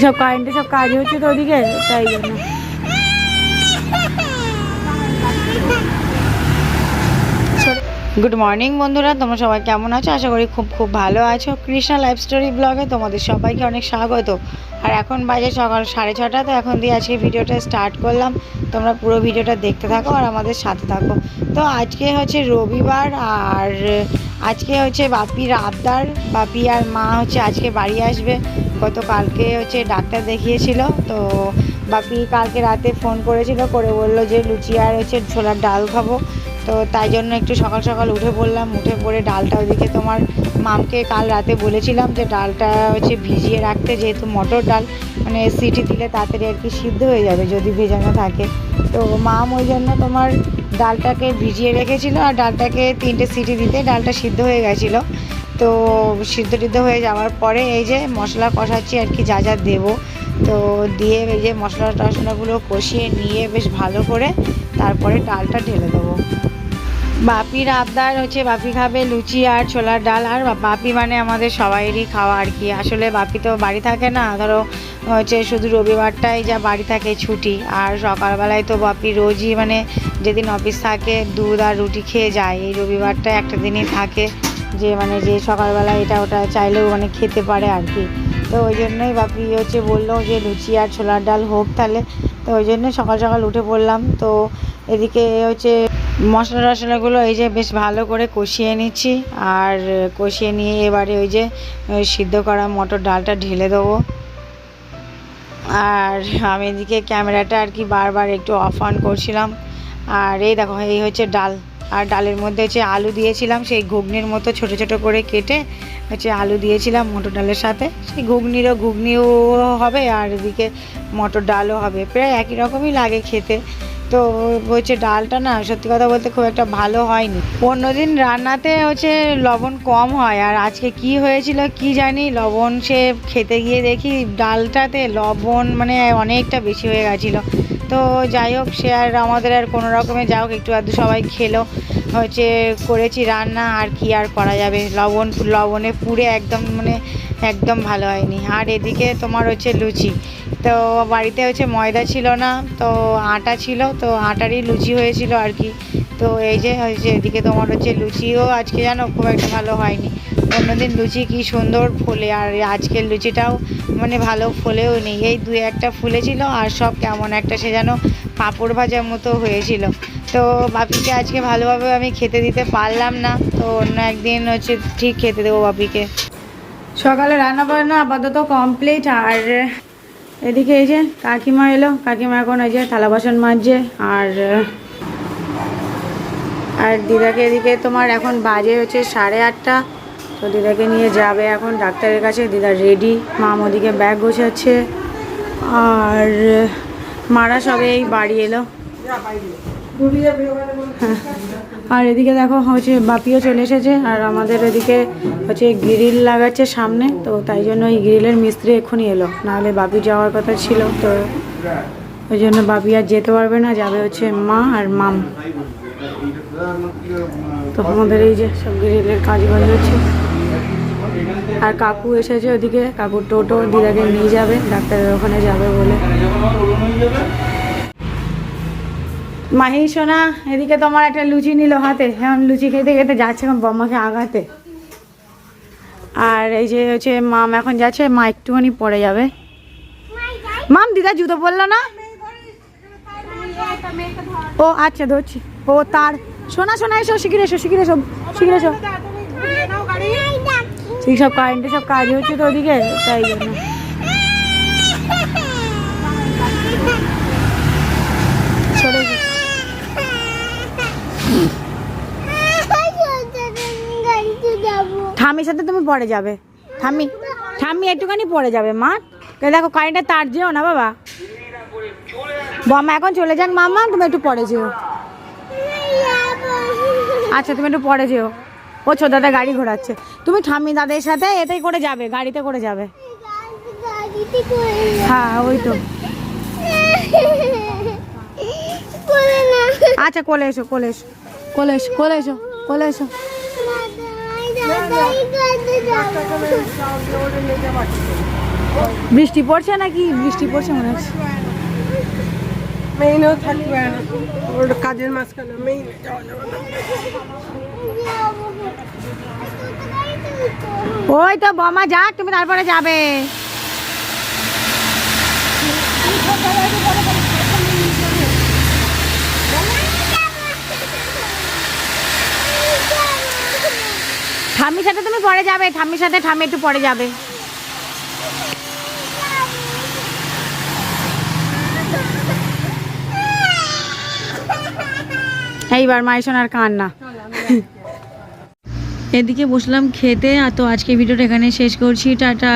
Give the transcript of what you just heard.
সব কারেন্টে সব কাজ হচ্ছে তো ওদিকে, তাই জন্য। গুড মর্নিং বন্ধুরা, তোমরা সবাই কেমন আছো? আশা করি খুব খুব ভালো আছো। কৃষ্ণা লাইফ স্টোরি ব্লগে তোমাদের সবাইকে অনেক স্বাগত। আর এখন বাজে সকাল সাড়ে ছটা, তো এখন দিয়ে আজকে ভিডিওটা স্টার্ট করলাম। তোমরা পুরো ভিডিওটা দেখতে থাকো আর আমাদের সাথে থাকো। তো আজকে হচ্ছে রবিবার, আর আজকে হচ্ছে বাপির আবদার বাপি আর মা হচ্ছে আজকে বাড়ি আসবে। গত কালকে হচ্ছে ডাক্তার দেখিয়েছিল, তো বাপি কালকে রাতে ফোন করেছিল, করে বলল যে লুচি আর হচ্ছে ছোলার ডাল খাব। তো তাই জন্য একটু সকাল সকাল উঠে পড়লাম উঠে পড়ে ডালটা ওদিকে তোমার মামকে কাল রাতে বলেছিলাম যে ডালটা হচ্ছে ভিজিয়ে রাখতে, যেহেতু মটর ডাল মানে সিটি দিলে তাড়াতাড়ি আর কি সিদ্ধ হয়ে যাবে যদি ভেজানো থাকে। তো মাম ওই জন্য তোমার ডালটাকে ভিজিয়ে রেখেছিল, আর ডালটাকে তিনটে সিটি দিতে ডালটা সিদ্ধ হয়ে গেছিল। তো সিদ্ধ টিদ্ধ হয়ে যাওয়ার পরে এই যে মশলা কষাচ্ছি আর কি, যা যা দেবো। তো দিয়ে এই যে মশলা টশলাগুলো কষিয়ে নিয়ে বেশ ভালো করে তারপরে ডালটা ঢেলে দেবো। বাপির আবদার হচ্ছে, বাপি খাবে লুচি আর ছোলার ডাল। আর বাপি মানে আমাদের সবাইয়েরই খাওয়া আর কি। আসলে বাপি তো বাড়ি থাকে না, ধরো হচ্ছে শুধু রবিবারটাই যা বাড়ি থাকে ছুটি। আর সকালবেলায় তো বাপি রোজই মানে যেদিন অফিস থাকে, দুধ আর রুটি খেয়ে যায়। এই রবিবারটা একটা দিনই থাকে। যে মানে যে সকালবেলা এটা ওটা চাইলেও মানে খেতে পারে আর কি। তো ওই জন্যই বাপি হচ্ছে বলল যে লুচি আর ছোলার ডাল হোক তাহলে। তো ওই জন্য সকাল সকাল উঠে পড়লাম। তো এদিকে হচ্ছে মশলা টশলাগুলো এই যে বেশ ভালো করে কষিয়ে নিচ্ছি। আর কষিয়ে নিয়ে এবারে ওই যে সিদ্ধ করা মটর ডালটা ঢেলে দেবো। আর আমি এদিকে ক্যামেরাটা আর কি বারবার একটু অফ অন করছিলাম। আর এই দেখো, এই হচ্ছে ডাল। আর ডালের মধ্যে হচ্ছে আলু দিয়েছিলাম, সেই ঘুগনির মতো ছোট ছোট করে কেটে হচ্ছে আলু দিয়েছিলাম মটর ডালের সাথে। সেই ঘুগনিরও ঘুগনিও হবে আর এদিকে মটর ডালও হবে। প্রায় একই রকমই লাগে খেতে। তো হচ্ছে ডালটা না, সত্যি কথা বলতে খুব একটা ভালো হয়নি। অন্যদিন রান্নাতে হচ্ছে লবণ কম হয়, আর আজকে কি হয়েছিল কি জানি, লবণ সে খেতে গিয়ে দেখি ডালটাতে লবণ মানে অনেকটা বেশি হয়ে গেছিল। তো যাই হোক, সে আর আমাদের আর কোনো রকমে যা হোক, একটু আধটু সবাই খেলো। হচ্ছে করেছি রান্না, আর কি আর করা যাবে? লবণ, লবণে পুড়ে একদম মানে একদম ভালো হয়নি। আর এদিকে তোমার হচ্ছে লুচি। তো বাড়িতে হচ্ছে ময়দা ছিল না, তো আটা ছিল, তো আটারই লুচি হয়েছিল আর কি। তো এই যে হয়েছে এদিকে তোমার হচ্ছে লুচিও আজকে জানো খুব একটা ভালো হয়নি। অন্যদিন লুচি কি সুন্দর ফোলে, আর আজকের লুচিটাও মানে ভালো ফোলেও নেই। এই দুই একটা ফুলেছিল আর সব কেমন একটা সে যেন পাঁপড় ভাজার মতো হয়েছিল। তো বাপিকে আজকে ভালোভাবে আমি খেতে দিতে পারলাম না, তো অন্য একদিন হচ্ছে ঠিক খেতে দেবো বাপিকে। সকালে রান্না বান্না আপাতত কমপ্লিট আর এদিকে এই যে কাকিমা এলো। কাকিমা এখন এই যে থালা বাসন মাজছে, আর আর দিদাকে এদিকে তোমার এখন বাজে হচ্ছে সাড়ে আটটা। তো দিদাকে নিয়ে যাবে এখন, ডাক্তারের কাছে। দিদা রেডি মা ওদিকে ব্যাগ গোছাচ্ছে। আর মারা সবে এই বাড়ি এলো। আর এদিকে দেখো, হচ্ছে বাপিও চলে এসেছে। আর আমাদের এদিকে হচ্ছে গ্রিল লাগাচ্ছে সামনে। তো তাই জন্য এই গ্রিলের মিস্ত্রি এক্ষুনি এলো। নাহলে বাপি যাওয়ার কথা ছিল। তো ওই জন্য বাপি আর যেতে পারবে না। যাবে হচ্ছে মা আর মাম। তো আমাদের এই যে সব গ্রিলের কাজ বাজ হচ্ছে। আর কাকু এসেছে ওদিকে, কাকু টোটো দিদাকে নিয়ে যাবে ডাক্তারের ওখানে যাবে বলে। মাহি, সোনা, এদিকে তোমার একটা লুচি নিল হাতে। এখন লুচি খেতে খেতে যাচ্ছে এখন বম্মাকে আঘাতে। আর এই যে হচ্ছে মাম এখন যাচ্ছে, মা একটুখানি পরে যাবে। মাম, দিদা জুতো পরলো না? ও আচ্ছা ধরছি। ও, তার। শোনা শোনা এসো শিখির এসো শিখির এসো শিখির এসো। সেই সব কারেন্টে সব কাজ হচ্ছে তো ওদিকে, তাই জন্য। ঠামির সাথে তুমি পরে যাবে। ঠামি ঠামি একটুখানি পরে যাবে, মা। দেখো কারেন্টের তার যেও না, বাবা। বাবা এখন চলে যান, মামা, তুমি একটু পরে যেও। আচ্ছা তুমি একটু পরে যেও। ও ছোট দাদা গাড়ি ঘোরাচ্ছে। তুমি ঠাম্মি দাদের সাথে এতেই করে যাবে, গাড়িতে করে যাবে। হ্যাঁ ওই তো। আচ্ছা কোলে এসো কোলে এসো। কোলে এসো কোলে এসো কোলে এসো। বৃষ্টি পড়ছে নাকি? বৃষ্টি পড়ছে মনে হচ্ছে। মেইনেও থাকবে কাজের মাঝখানে মেইনে ওই তো বমা যাক তুমি তারপরে যাবে। ঠাম্মির সাথে তুমি পরে যাবে, ঠাম্মির সাথে ঠাম্মি একটু পরে যাবে। এইবার মায়ের সোনার কান্না। এদিকে বসলাম খেতে আর তো আজকে ভিডিওটা এখানে শেষ করছি টাটা।